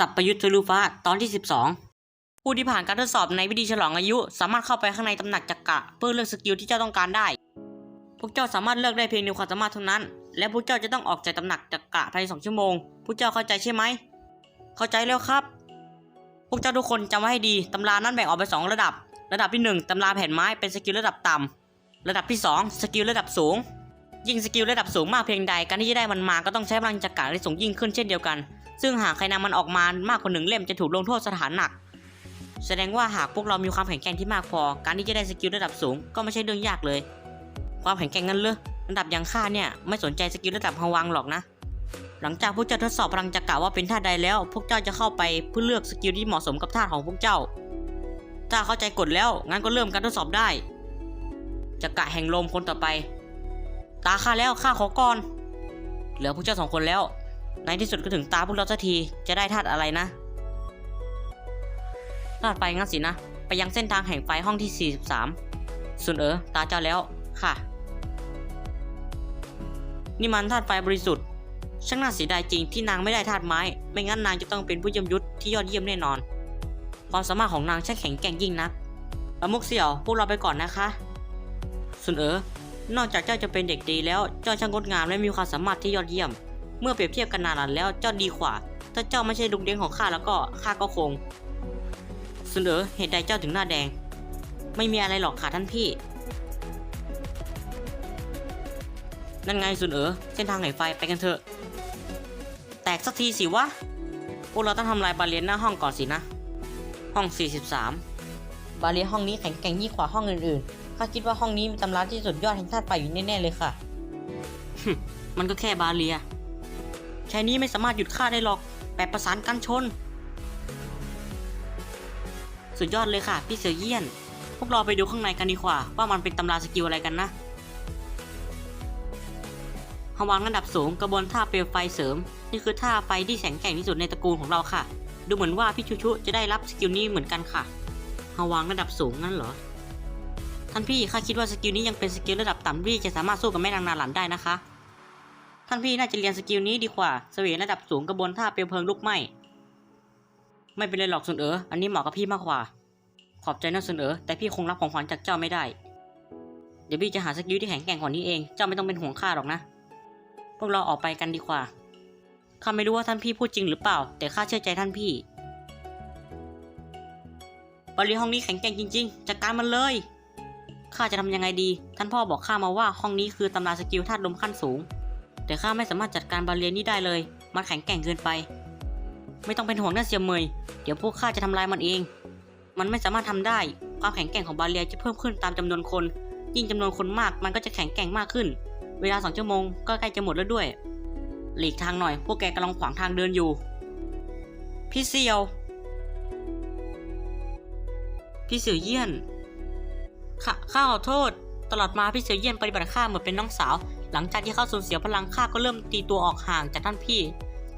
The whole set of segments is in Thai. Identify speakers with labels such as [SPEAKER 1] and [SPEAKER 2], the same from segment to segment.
[SPEAKER 1] สับประยุทธ์ทะลุฟ้าตอนที่ 12 ผู้ที่ผ่านการทดสอบในวิธีฉลองอายุ สามารถเข้าไปข้างในตำหนักจักระเพื่อเลือกสกิลที่เจ้าต้องการได้ พวกเจ้าสามารถเลือกได้เพียงในความสามารถเท่านั้น และพวกเจ้าจะต้องออกจากตำหนักจักระภายในสองชั่วโมง พวกเจ้าเข้าใจใช่ไหม เข้าใจแล้วครับ พวกเจ้าทุกคนจำไว้ให้ดี ตำรานั้นแบ่งออกเป็นสองระดับ ระดับที่หนึ่งตำราแผ่นไม้เป็นสกิลระดับต่ำระดับที่สองสกิลระดับสูง ยิ่งสกิลระดับสูงมากเพียงใด การที่จะได้มันมาก็ต้องใช้พลังจักระที่สูงยิ่งขึ้นเช่นเดียวกัน ซึ่งหากใครนำมันออกมามากกว่าหนึ่งเล่มจะถูกลงโทษสถานหนัก แสดงว่าหากพวกเรามีความแข็งแกร่งที่มากพอ การที่จะได้สกิลระดับสูงก็ไม่ใช่เรื่องยากเลย ความแข็งแกร่งนั้นเลยระดับย่างข้าเนี่ยไม่สนใจสกิลระดับฮวังหรอกนะ หลังจากพวกเจ้าทดสอบพลังจักระว่าเป็นธาใดแล้ว พวกเจ้าจะเข้าไปเพื่อเลือกสกิลที่เหมาะสมกับธาของพวกเจ้า ถ้าเข้าใจกฎแล้วงั้นก็เริ่มการทดสอบได้จักระแห่งลมคนต่อไป ตาข้าแล้วข้าขอก่อน เหลือพวกเจ้าสองคนแล้ว ในที่สุดก็ถึงตาพวกเราสักที จะได้ธาตุอะไรนะธาตุไฟงั้นสินะ ไปยังเส้นทางแห่งไฟห้องที่ 43ส่วนเอ๋อตาเจ้าแล้ว ค่ะ นี่มันธาตุไฟบริสุทธิ์ ช่างน่าเสียดายจริงที่นางไม่ได้ธาตุไม้ ไม่งั้นนางจะต้องเป็นผู้เยี่ยมยุทธที่ยอดเยี่ยมแน่นอน ความสามารถของนางช่างแข็งแกร่งยิ่งนักอมุกเสี่ยว พวกเราไปก่อนนะคะส่วนเอ๋อนอกจากเจ้าจะเป็นเด็กดีแล้ว เจ้าช่างงดงามและมีความสามารถที่ยอดเยี่ยม เมื่อเปรียบเทียบกันนานแล้วเจ้าดีกว่า ถ้าเจ้าไม่ใช่ลูกเลี้ยงของข้าแล้วก็ข้าก็คงส่วนเออเหตุใดเจ้าถึงหน้าแดง ไม่มีอะไรหรอกค่ะท่านพี่ นั่นไงสุนเอ๋อเส้นทางไหนไฟไปกันเถอะ แตกสักทีสิวะพวกเราต้องทำลายบาเรียนหน้าห้องก่อนสินะ ห้อง 43 บาเรียนห้องนี้แข็งแกร่งยิ่งกว่าห้องอื่นๆข้าคิดว่าห้องนี้มีตำราที่สุดยอดแห่งธาตุไฟอยู่แน่ๆเลยค่ะ มันก็แค่บาเรีย แค่นี้ไม่สามารถหยุดข้าได้หรอกแปดประสานกันชน สุดยอดเลยค่ะ พี่เสือเยี่ยน พวกเราไปดูข้างในกันดีกว่า ว่ามันเป็นตำราสกิลอะไรกันนะฮวางระดับสูงกระบวนท่าเปลวไฟเสริม นี่คือท่าไฟที่แข็งแกร่งที่สุดในตระกูลของเราค่ะ ดูเหมือนว่าพี่ชุชุจะได้รับสกิลนี้เหมือนกันค่ะฮวางระดับสูงนั่นเหรอท่านพี่ข้าคิดว่าสกิลนี้ยังเป็นสกิลระดับต่ำที่จะสามารถสู้กับแม่นางนาหลันได้นะคะ ท่านพี่น่าจะเรียนสกิลนี้ดีกว่าเสวยระดับสูงกระบวนท่าเปลวเพลิงลุกไหม้ ไม่เป็นไรหรอกสุนเอ๋อ อันนี้เหมาะกับพี่มากกว่า ขอบใจนะสุนเอ๋อ แต่พี่คงรับของขวัญจากเจ้าไม่ได้ เดี๋ยวพี่จะหาสกิลที่แข็งแกร่งกว่านี้เอง เจ้าไม่ต้องเป็นห่วงข้าหรอกนะ พวกเราออกไปกันดีกว่า ข้าไม่รู้ว่าท่านพี่พูดจริงหรือเปล่า แต่ข้าเชื่อใจท่านพี่บริห้องนี้แข็งแกร่งจริง ๆ จัดการมันเลยข้าจะทำยังไงดี ท่านพ่อบอกข้ามาว่าห้องนี้คือตำราสกิลธาตุลมขั้นสูง แต่ข้าไม่สามารถจัดการบาเรียนนี้ได้เลย มันแข็งแกร่งเกินไป ไม่ต้องเป็นห่วงนะเซียมเมย เดี๋ยวพวกข้าจะทำลายมันเอง มันไม่สามารถทำได้ ความแข็งแกร่งของบาเรียจะเพิ่มขึ้นตามจำนวนคน ยิ่งจำนวนคนมาก มันก็จะแข็งแกร่งมากขึ้น เวลาสองชั่วโมงก็ใกล้จะหมดแล้วด้วย หลีกทางหน่อย พวกแกกำลังขวางทางเดินอยู่ พี่เซียว พี่เสี่ยวเยี่ยนข้าขอโทษ ตลอดมาพี่เสี่ยวเยี่ยนปฏิบัติข้าเหมือนเป็นน้องสาว หลังจากที่เขาสูญเสียพลังข้าก็เริ่มตีตัวออกห่างจากท่านพี่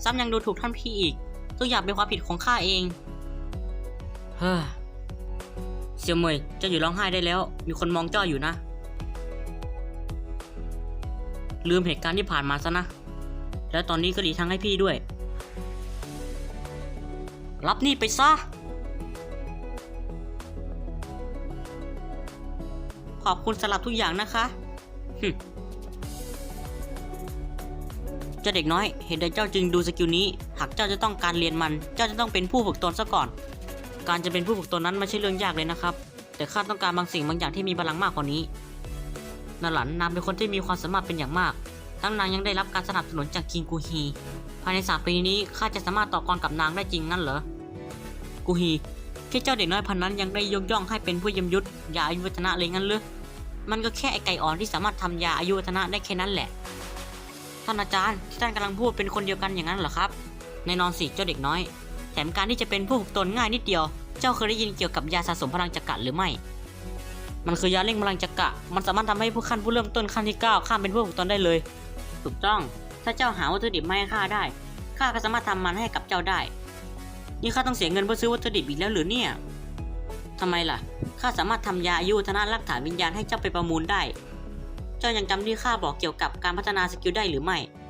[SPEAKER 1] ซ้ำยังดูถูกท่านพี่อีกทุกอย่างเป็นความผิดของข้าเองเฮ้อเสี่ยวเมยเจ้าอยู่ร้องไห้ได้แล้ว มีคนมองจ้าอยู่นะ ลืมเหตุการณ์ที่ผ่านมาซะนะ แล้วตอนนี้ก็หลีกทางให้พี่ด้วย รับนี่ไปซะ ขอบคุณสำหรับทุกอย่างนะคะหึเจ้าเด็กน้อย เห็นใดเจ้าจึงดูสกิลนี้ หากเจ้าจะต้องการเรียนมัน เจ้าจะต้องเป็นผู้ฝึกตนซะก่อน การจะเป็นผู้ฝึกตนนั้นไม่ใช่เรื่องยากเลยนะครับ แต่ข้าต้องการบางสิ่งบางอย่างที่มีพลังมากกว่านี้นาหลันนางเป็นคนที่มีความสามารถเป็นอย่างมากทั้งนางยังได้รับการสนับสนุนจากคิงกูฮี ภายในสามปีนี้ข้าจะสามารถต่อกรกับนางได้จริงงั้นเหรอ กูฮี แค่เจ้าเด็กน้อยพันนั้นยังได้ยกย่องให้เป็นผู้ยมยุทธยาอายุวัฒนะเลยงั้นหรือมันก็แค่ไอไก่อ่อนที่สามารถทำยาอายุวัฒนะได้แค่นั้นแหละ ท่านอาจารย์ที่ท่านกำลังพูดเป็นคนเดียวกันอย่างนั้นเหรอครับแน่นอนสิเจ้าเด็กน้อย แถมการที่จะเป็นผู้ฝึกตนง่ายนิดเดียว เจ้าเคยได้ยินเกี่ยวกับยาสะสมพลังจักระหรือไม่ มันคือยาเร่งพลังจักระมันสามารถทำให้ผู้ขั้นผู้เริ่มต้นขั้นที่เก้าข้ามเป็นผู้ฝึกตนได้เลย ถูกต้อง ถ้าเจ้าหาวัตถุดิบมาให้ข้าได้ข้าก็สามารถทำมันให้กับเจ้าได้ นี่ข้าต้องเสียเงินเพื่อซื้อวัตถุดิบอีกแล้วหรือเนี่ยทำไมล่ะ ข้าสามารถทำยาอายุวัฒนะรักฐานวิญญาณให้เจ้าไปประมูลได้ เจ้ายังจำที่ข้าบอกเกี่ยวกับการพัฒนาสกิลได้หรือไม่